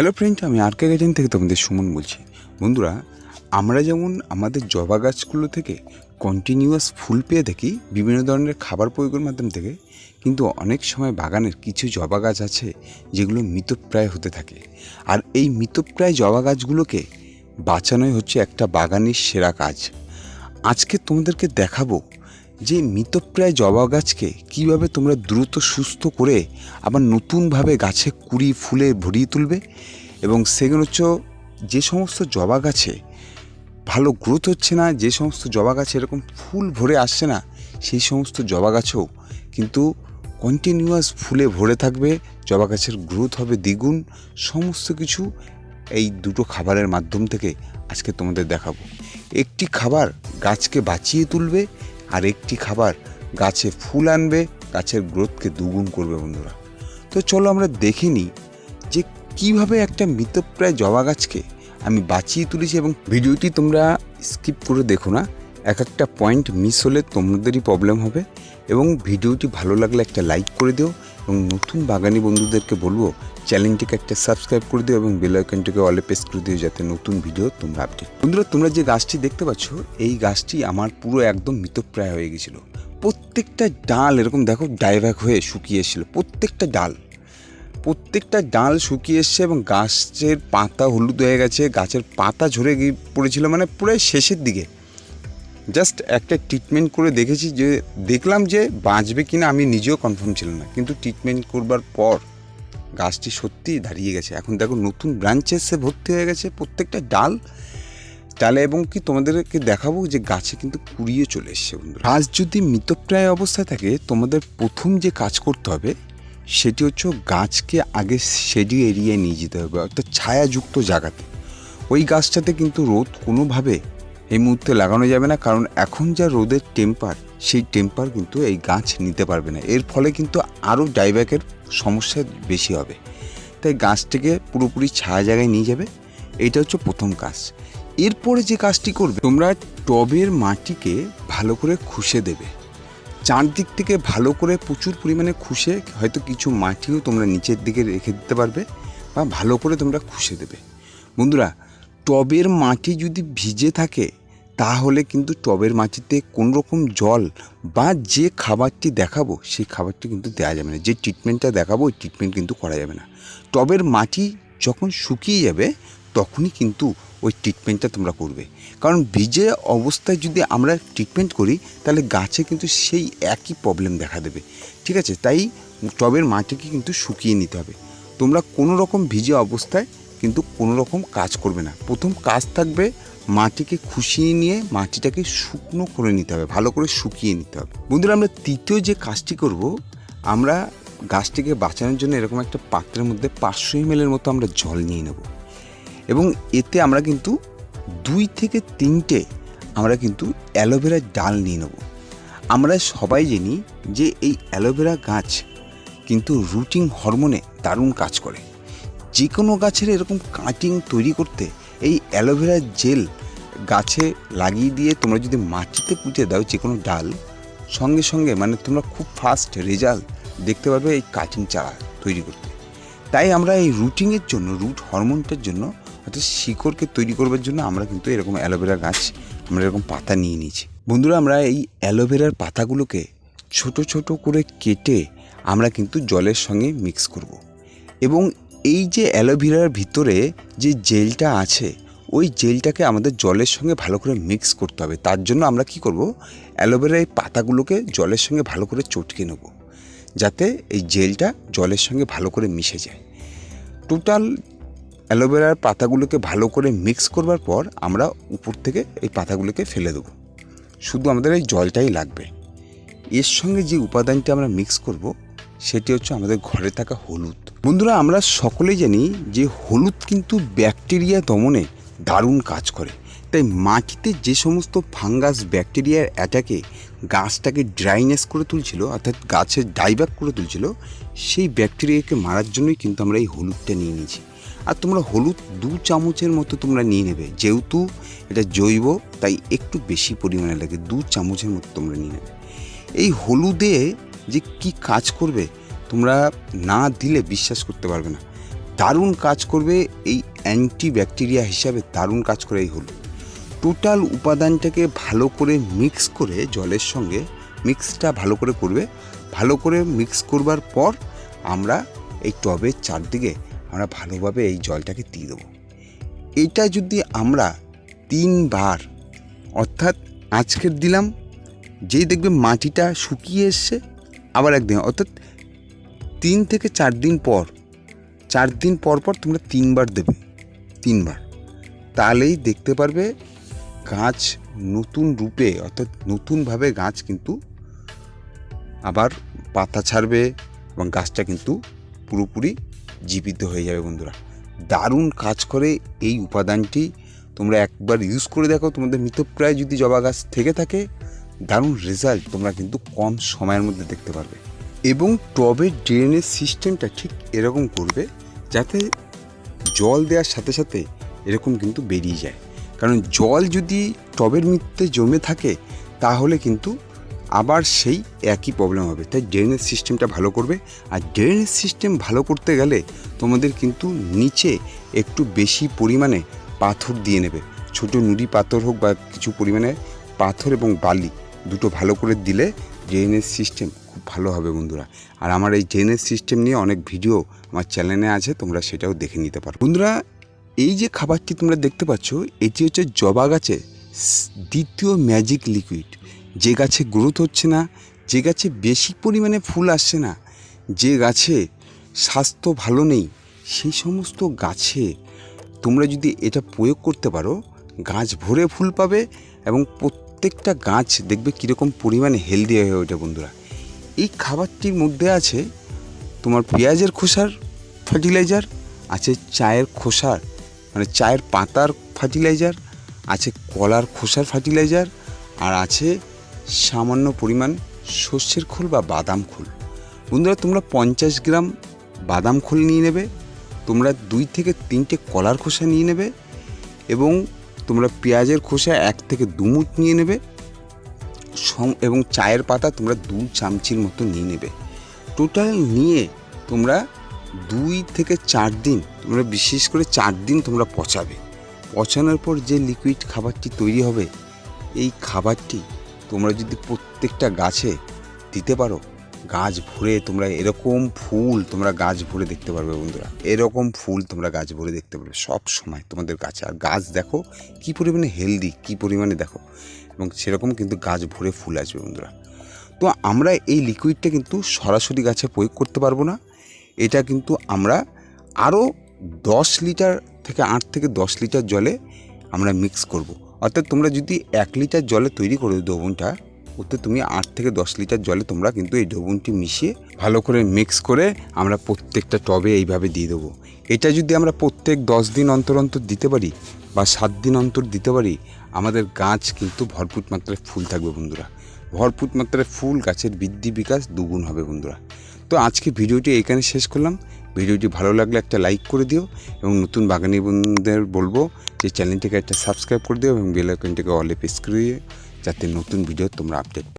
Hello friend আমি আর কে থেকে তোমাদের সুমন বলছি। বন্ধুরা, আমরা যেমন আমাদের জবা গাছগুলো থেকে কন্টিনিউয়াস ফুল পেয়ে থাকি, বিভিন্ন ধরনের খাবার প্রয়োগের মাধ্যম থেকে, কিন্তু অনেক সময় বাগানের কিছু জবা গাছ আছে যেগুলো মৃতপ্রায় হতে থাকে। আর এই মৃতপ্রায় জবা গাছগুলোকে বাঁচানোই হচ্ছে একটা বাগানের সেরা কাজ। আজকে তোমাদেরকে দেখাবো যে মৃতপ্রায় জবা গাছকে কীভাবে তোমরা দ্রুত সুস্থ করে আবার নতুনভাবে গাছে কুড়ি, ফুলে ভরিয়ে তুলবে এবং সেগুলো হচ্ছে যে সমস্ত জবা গাছে ভালো গ্রোথ হচ্ছে না, যে সমস্ত জবা গাছে এরকম ফুল ভরে আসছে না, সেই সমস্ত জবা গাছেও কিন্তু কন্টিনিউয়াস ফুলে ভরে থাকবে, জবা গাছের গ্রোথ হবে দ্বিগুণ, সমস্ত কিছু এই দুটো খাবারের মাধ্যম থেকে আজকে তোমাদের দেখাবো। একটি খাবার গাছকে বাঁচিয়ে তুলবে আর একটি খাবার গাছে ফুল আনবে, গাছের গ্রোথকে দুগুণ করবে বন্ধুরা। তো চলো আমরা দেখে নিই যে কীভাবে একটা মৃতপ্রায় জবা গাছকে আমি বাঁচিয়ে তুলেছি এবং ভিডিওটি তোমরা স্কিপ করে দেখো না। এক একটা পয়েন্ট মিস হলে তোমাদেরই প্রবলেম হবে এবং ভিডিওটি ভালো লাগলে একটা লাইক করে দিও এবং নতুন বাগানি বন্ধুদেরকে বলব, চ্যানেলটিকে একটা সাবস্ক্রাইব করে দিও এবং বেল আইকনটিকে অলে প্রেস করে দিও যাতে নতুন ভিডিও তোমরা আপডেট বন্ধুরা, তোমরা যে গাছটি দেখতে পাচ্ছ, এই গাছটি আমার পুরো একদম মৃতপ্রায় হয়ে গেছিল। প্রত্যেকটা ডাল এরকম দেখো ডাইভাগ হয়ে শুকিয়ে এসেছিল, প্রত্যেকটা ডাল। প্রত্যেকটা ডাল শুকিয়ে এসছে এবং গাছের পাতা হলুদ হয়ে গেছে, গাছের পাতা ঝরে গিয়ে পড়েছিল মানে পুরো শেষের দিকে। জাস্ট একটা ট্রিটমেন্ট করে দেখেছি যে, দেখলাম যে বাঁচবে কিনা আমি নিজেও কনফার্ম ছিলাম না। কিন্তু ট্রিটমেন্ট করবার পর গাছটি সত্যিই দাঁড়িয়ে গেছে। এখন দেখো নতুন ব্রাঞ্চে ব্রাঞ্চেসে ভর্তি হয়ে গেছে প্রত্যেকটা ডাল, ডালে এবং কি তোমাদেরকে দেখাবো যে গাছে কিন্তু কুড়িয়ে চলে এসছে গাছ যদি মৃতপ্রায় অবস্থায় থাকে, তোমাদের প্রথম যে কাজ করতে হবে সেটি হচ্ছে গাছকে আগে শেডি এরিয়ায় নিয়ে যেতে হবে, অর্থাৎ ছায়াযুক্ত জায়গাতে। ওই গাছটাতে কিন্তু রোদ কোনোভাবে এই মুহূর্তে লাগানো যাবে না, কারণ এখন যা রোদের টেম্পার সেই টেম্পার কিন্তু এই গাছ নিতে পারবে না। এর ফলে কিন্তু আরও ডাইব্যাকের সমস্যা বেশি হবে। তাই গাছটিকে পুরোপুরি ছায়া জায়গায় নিয়ে যাবে। এটা হচ্ছে প্রথম কাজ। এরপরে যে কাজটি করবে, তোমরা টবের মাটিকে ভালো করে খুশে দেবে। চারদিক থেকে ভালো করে প্রচুর পরিমাণে খুশে হয়তো কিছু মাটিও তোমরা নিচের দিকে রেখে দিতে পারবে বা ভালো করে তোমরা খুশে দেবে। বন্ধুরা, টবের মাটি যদি ভিজে থাকে তাহলে কিন্তু টবের মাটিতে কোনো রকম জল বা যে খাবারটি দেখাবো, সেই খাবারটি কিন্তু দেওয়া যাবে না। যে ট্রিটমেন্টটা দেখাবো, ওই ট্রিটমেন্ট কিন্তু করা যাবে না। টবের মাটি যখন শুকিয়ে যাবে, তখনই কিন্তু ওই ট্রিটমেন্টটা তোমরা করবে। কারণ ভিজে অবস্থায় যদি আমরা ট্রিটমেন্ট করি, তাহলে গাছে কিন্তু সেই একই প্রবলেম দেখা দেবে। ঠিক আছে? তাই টবের মাটিকে কিন্তু শুকিয়ে নিতে হবে। তোমরা কোনো রকম ভিজে অবস্থায় কিন্তু কোনো রকম কাজ করবে না। প্রথম কাজ থাকবে মাটিকে খুশিয়ে নিয়ে মাটিটাকে শুকনো করে নিতে হবে, ভালো করে শুকিয়ে নিতে হবে। বন্ধুরা, আমরা তৃতীয় যে কাজটি করব, আমরা গাছটিকে বাঁচানোর জন্য এরকম একটা পাত্রের মধ্যে পাঁচশো এমএলের মতো আমরা জল নিয়ে নেব। এবং এতে আমরা কিন্তু দুই থেকে তিনটে আমরা কিন্তু অ্যালোভেরার ডাল নিয়ে নেব। আমরা সবাই জানি যে এই অ্যালোভেরা গাছ কিন্তু রুটিং হরমোনে দারুণ কাজ করে। যে কোনো গাছের এরকম কাটিং তৈরি করতে এই অ্যালোভেরা জেল গাছে লাগিয়ে দিয়ে তোমরা যদি মাটিতে পুঁতে দাও যে কোনো ডাল, সঙ্গে সঙ্গে মানে তোমরা খুব ফাস্ট রেজাল্ট দেখতে পারবে এই কাটিং চারা তৈরি করতে তাই আমরা এই রুটিংয়ের জন্য রুট হরমোনটার জন্য, অর্থাৎ শিকড়কে তৈরি করবার জন্য আমরা কিন্তু এরকম অ্যালোভেরা গাছ আমরা এরকম পাতা নিয়ে নিয়েছি বন্ধুরা, আমরা এই অ্যালোভেরার পাতাগুলোকে ছোট ছোট করে কেটে আমরা কিন্তু জলের সঙ্গে মিক্স করব। এবং এই যে অ্যালোভেরার ভিতরে যে জেলটা আছে, ওই জেলটাকে আমাদের জলের সঙ্গে ভালো করে মিক্স করতে হবে। তার জন্য আমরা কি করব? অ্যালোভেরার এই পাতাগুলোকে জলের সঙ্গে ভালো করে চটকে নেব, যাতে এই জেলটা জলের সঙ্গে ভালো করে মিশে যায়। টোটাল অ্যালোভেরার পাতাগুলোকে ভালো করে মিক্স করবার পর আমরা উপর থেকে এই পাতাগুলোকে ফেলে দেবো। শুধু আমাদের এই জলটাই লাগবে। এর সঙ্গে যে উপাদানটি আমরা মিক্স করব সেটি হচ্ছে আমাদের ঘরে থাকা হলুদ। বন্ধুরা, আমরা সকলেই জানি যে হলুদ কিন্তু ব্যাকটেরিয়া দমনে দারুণ কাজ করে। তাই মাটিতে যে সমস্ত ফাঙ্গাস ব্যাকটেরিয়ার অ্যাটাকে গাছটাকে ড্রাইনেস করে তুলছিল, অর্থাৎ গাছের ডাইব্যাক করে তুলছিল, সেই ব্যাকটেরিয়াকে মারার জন্যই কিন্তু আমরা এই হলুদটা নিয়ে নিয়েছি। আর তোমরা হলুদ দু চামচের মতো তোমরা নিয়ে নেবে। যেহেতু এটা জৈব, তাই একটু বেশি পরিমাণে লাগে, দু চামচের মতো তোমরা নিয়ে নেবে। এই হলুদে যে কি কাজ করবে, তোমরা না দিলে বিশ্বাস করতে পারবে না। দারুণ কাজ করবে এই অ্যান্টি ব্যাকটেরিয়া হিসাবে দারুণ কাজ করে এই হলুদ টোটাল উপাদানটাকে ভালো করে মিক্স করে জলের সঙ্গে মিক্সটা ভালো করে করবে। ভালো করে মিক্স করবার পর আমরা এই টবের চারদিকে আমরা ভালোভাবে এই জলটাকে দিয়ে দেবো। এটা যদি আমরা তিনবার, অর্থাৎ আজকের দিলাম, যেই দেখবে মাটিটা শুকিয়ে এসছে আবার একদিন, অর্থাৎ তিন থেকে চার দিন পর, চার দিন পর পর তোমরা তিনবার দেবে, তিনবার। তাহলেই দেখতে পারবে গাছ নতুন রূপে, অর্থাৎ নতুনভাবে গাছ কিন্তু আবার পাতা ছাড়বে এবং গাছটা কিন্তু পুরোপুরি জীবিত হয়ে যাবে বন্ধুরা। দারুণ কাজ করে এই উপাদানটি তোমরা একবার ইউজ করে দেখো। তোমাদের মৃতপ্রায় যদি জবা গাছ থেকে থাকে দারুণ রেজাল্ট তোমরা কিন্তু কম সময়ের মধ্যে দেখতে পারবে। এবং টবের ড্রেনেজ সিস্টেমটা ঠিক এরকম করবে যাতে জল দেওয়ার সাথে সাথে এরকম কিন্তু বেরিয়ে যায়। কারণ জল যদি টবের মধ্যে জমে থাকে, তাহলে কিন্তু আবার সেই একই প্রবলেম হবে। তাই ড্রেনেজ সিস্টেমটা ভালো করবে। আর ড্রেনেজ সিস্টেম ভালো করতে গেলে তোমাদের কিন্তু নিচে একটু বেশি পরিমাণে পাথর দিয়ে নেবে। ছোট নুড়ি পাথর হোক বা কিছু পরিমাণে পাথর এবং বালি। দুটো ভালো করে দিলে ড্রেনেজ সিস্টেম খুব ভালো হবে বন্ধুরা। আর আমার এই ড্রেনেজ সিস্টেম নিয়ে অনেক ভিডিও আমার চ্যানেলে আছে, তোমরা সেটাও দেখে নিতে পারো। বন্ধুরা, এই যে খাবারটি তোমরা দেখতে পাচ্ছ, এটি হচ্ছে জবা গাছে দ্বিতীয় ম্যাজিক লিকুইড যে গাছে গ্রোথ হচ্ছে না, যে গাছে বেশি পরিমাণে ফুল আসছে না, যে গাছে স্বাস্থ্য ভালো নেই, সেই সমস্ত গাছে তোমরা যদি এটা প্রয়োগ করতে পারো, গাছ ভরে ফুল পাবে এবং প্রত্যেকটা গাছ দেখবে কীরকম পরিমাণে হেলদি হয়ে ওঠে বন্ধুরা। এই খাবারটির মধ্যে আছে তোমার পেঁয়াজের খোসার ফার্টিলাইজার আছে চায়ের খোসার মানে চায়ের পাতার ফার্টিলাইজার আছে কলার খোসার ফার্টিলাইজার আর আছে সামান্য পরিমাণ সর্ষের খোল বা বাদাম খোল। বন্ধুরা, তোমরা পঞ্চাশ গ্রাম বাদাম খোল নিয়ে নেবে, তোমরা দুই থেকে তিনটে কলার খোসা নিয়ে নেবে এবং তোমরা পেঁয়াজের খোসা এক থেকে দুমুট নিয়ে নেবে। সম এবং চায়ের পাতা তোমরা দু চামচির মতো নিয়ে নেবে। টোটাল নিয়ে তোমরা দুই থেকে চার দিন, তোমরা বিশেষ করে চার দিন তোমরা পচাবে। পচানোর পর যে লিকুইড খাবারটি তৈরি হবে, এই খাবারটি তোমরা যদি প্রত্যেকটা গাছে দিতে পারো গাছ ভরে তোমরা এরকম ফুল তোমরা গাছ ভরে দেখতে পারবে বন্ধুরা। এরকম ফুল তোমরা গাছ ভরে দেখতে পারবে সব সময় তোমাদের গাছে। আর গাছ দেখো কী পরিমাণে হেলদি কী পরিমাণে দেখো। এবং সেরকম কিন্তু গাছ ভরে ফুল আসবে বন্ধুরা। তো আমরা এই লিকুইডটা কিন্তু সরাসরি গাছে প্রয়োগ করতে পারব না। এটা কিন্তু আমরা আরও দশ লিটার থেকে আট থেকে দশ লিটার জলে আমরা মিক্স করব। অর্থাৎ তোমরা যদি এক লিটার জলে তৈরি করো দ্রবণটা ওতে তুমি আট থেকে দশ লিটার জলে তোমরা কিন্তু এই দ্রবণটি মিশিয়ে ভালো করে মিক্স করে আমরা প্রত্যেকটা টবে এইভাবে দিয়ে দেবো। এটা যদি আমরা প্রত্যেক দশ দিন অন্তর অন্তর দিতে পারি বা সাত দিন অন্তর দিতে পারি, আমাদের গাছ কিন্তু ভরপুর মাত্রায় ফুল থাকবে বন্ধুরা। ভরপুর মাত্রায় ফুল গাছের বৃদ্ধি বিকাশ দুগুণ হবে বন্ধুরা। তো আজকে ভিডিওটি এইখানে শেষ করলাম। ভিডিওটি ভালো লাগলে একটা লাইক করে দিও এবং নতুন বাগানি বন্ধুদের বলব যে চ্যানেলটিকে একটা সাবস্ক্রাইব করে দিও এবং বেল আইকনটিকে অলে প্রেস করে দিও। যাতে নতুন ভিডিও তোমরা আপডেট